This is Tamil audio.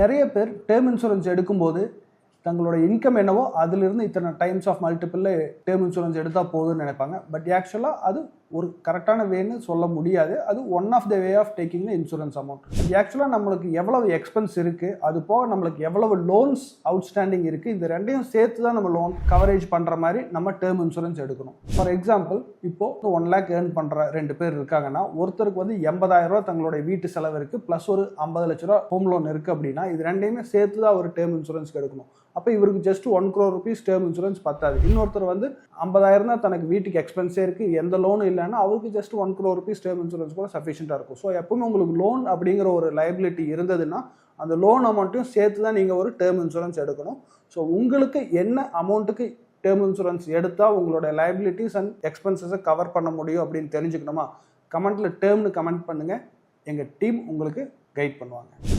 நிறைய பேர் டேர்ம் இன்சூரன்ஸ் எடுக்கும்போது தங்களோட இன்கம் என்னவோ அதிலிருந்து இத்தனை டைம்ஸ் ஆஃப் மல்டிப்பிளில் டேர்ம் இன்சூரன்ஸ் எடுத்தால் போதும்னு நினைப்பாங்க. பட் ஆக்சுவலாக அது ஒரு கரெக்டான வேன்னு சொல்ல முடியாது. அது one of the way of taking the insurance amount ஆக்சுவலாக நம்மளுக்கு எவ்வளவு எக்ஸ்பென்ஸ் இருக்குது அது போக நம்மளுக்கு எவ்வளவு லோன்ஸ் அவுட்ஸ்டாண்டிங் இருக்குது இந்த ரெண்டையும் சேர்த்து தான் நம்ம லோன் கவரேஜ் பண்ணுற மாதிரி நம்ம டேர்ம் இன்சூரன்ஸ் எடுக்கணும். ஃபார் எக்ஸாம்பிள் இப்போது ஒன் லேக் ஏர்ன் பண்ணுற ரெண்டு பேர் இருக்காங்கன்னா ஒருத்தருக்கு வந்து எண்பதாயிரம் ரூபா தங்களுடைய வீட்டு செலவு இருக்குது ப்ளஸ் ஒரு ஐம்பது லட்ச ரூபா ஹோம் லோன் இருக்குது அப்படின்னா இது ரெண்டையுமே சேர்த்து தான் ஒரு டேர்ம் இன்சூரன்ஸ்க்கு எடுக்கணும். அப்போ இவருக்கு just one crore rupees term insurance பத்தாது. இன்னொருத்தர் வந்து ஐம்பதாயிரம் தான் தனக்கு வீட்டுக்கு எக்ஸ்பென்ஸே இருக்குது எந்த லோனும் இல்லை இல்லைன்னா அவருக்கு just one crore rupees term insurance கூட சஃபிஷியண்ட்டாக இருக்கும். ஸோ எப்பவுமே உங்களுக்கு லோன் அப்படிங்கிற ஒரு லைபிலிட்டி இருந்ததுன்னா அந்த லோன் அமௌண்ட்டையும் சேர்த்து தான் நீங்கள் ஒரு டேர்ம் இன்சூரன்ஸ் எடுக்கணும். ஸோ உங்களுக்கு என்ன அமௌண்ட்டுக்கு டேர்ம் இன்சூரன்ஸ் எடுத்தால் உங்களோட லைபிலிட்டிஸ் அண்ட் எக்ஸ்பென்சஸை கவர் பண்ண முடியும் அப்படின்னு தெரிஞ்சுக்கணுமா? கமெண்ட்டில் டேர்ம்னு கமெண்ட் பண்ணுங்கள் எங்கள் டீம் உங்களுக்கு கைட் பண்ணுவாங்க.